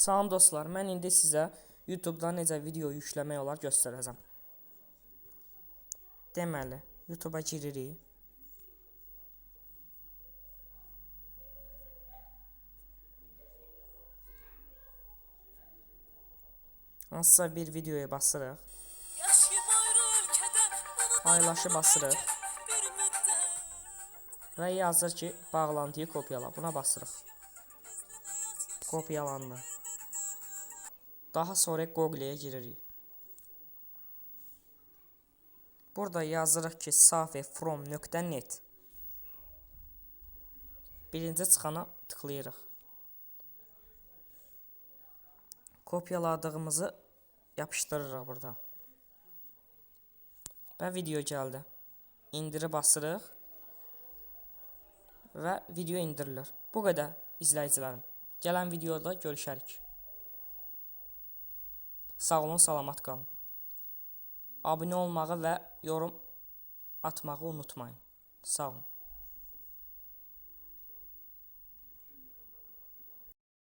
Salam dostlar, mən indi sizə YouTube-dan necə video yükləmək olar göstərəcəm. Deməli, YouTube-a giririk. Hansısa bir videoya basırıq. Paylaşı basırıq və yazır ki, bağlantıyı kopyala. Buna basırıq. Kopyalandı. Daha sonra Google-yə giririk. Burada yazırıq ki, safefrom.net Birinci çıxana tıklayırıq. Kopyaladığımızı yapışdırırıq burada. Və video gəldi. İndiri basırıq və video indirilir. Bu qədər izləyicilərim. Gələn videoda görüşərik. Sağ olun, salamat qalın. Abunə olmağı və yorum atmağı unutmayın. Sağ olun.